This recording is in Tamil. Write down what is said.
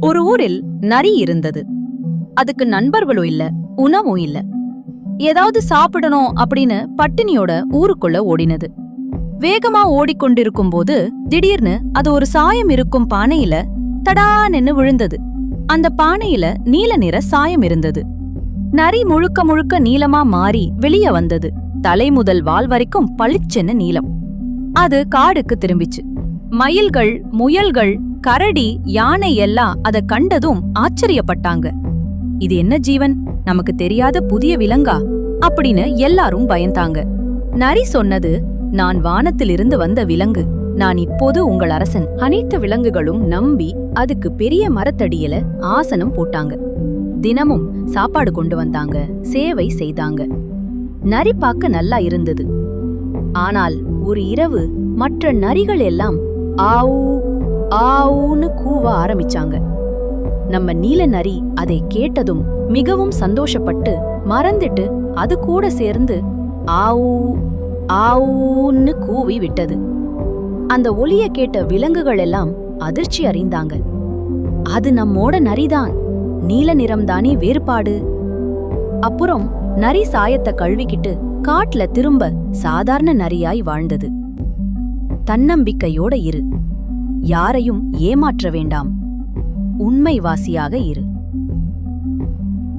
ஒரு ஊரில் நரி இருந்தது. அதுக்கு நண்பர்களும் இல்ல உணவும் இல்ல. ஏதாவது சாப்பிடணும் அப்படின்னு பட்டினியோட ஊருக்குள்ள ஓடினது. வேகமா ஓடிக்கொண்டிருக்கும் போது திடீர்னு அது ஒரு சாயம் இருக்கும் பானையில தடான்னு விழுந்தது. அந்த பானையில நீல நிற சாயம் இருந்தது. நரி முழுக்க முழுக்க நீளமா மாறி வெளிய வந்தது. தலை முதல் வால் வரைக்கும் பளிச்சென்னு நீளம். அது காடுக்கு திரும்பிச்சு. மயில்கள் முயல்கள் கரடி யானை எல்லாம் அதை கண்டதும் ஆச்சரியப்பட்டாங்க. இது என்ன ஜீவன்? நமக்கு தெரியாத புதிய விலங்கா? அப்படின்னு எல்லாரும் பயந்தாங்க. நரி சொன்னது நான் வானத்திலிருந்து வந்த விலங்கு. நான் இப்போது உங்கள் அரசன். அனைத்து விலங்குகளும் நம்பி அதுக்கு பெரிய மரத்தடியில ஆசனம் போட்டாங்க. தினமும் சாப்பாடு கொண்டு வந்தாங்க சேவை செய்தாங்க. நரி பார்க்க நல்லா இருந்தது. ஆனால் ஒரு இரவு மற்ற நரிகள் எல்லாம் ஆவு ஆவுன்னு கூவ ஆரம்பிச்சாங்க. நம்ம நீல நரி அதை கேட்டதும் மிகவும் சந்தோஷப்பட்டு மறந்துட்டு அது கூட சேர்ந்து ஆவு ஆவுன்னு கூவி விட்டது. அந்த ஒலிய கேட்ட விலங்குகள் எல்லாம் அதிர்ச்சி அறிந்தாங்க. அது நம்மோட நரிதான். நீல நிறம்தானே வேறுபாடு. அப்புறம் நரி சாயத்தை கழுவிக்கிட்டு காட்டுல திரும்ப சாதாரண நரியாய் வாழ்ந்தது. தன்னம்பிக்கையோட இரு. யாரையும் ஏமாற்ற வேண்டாம். உண்மைவாசியாக இரு.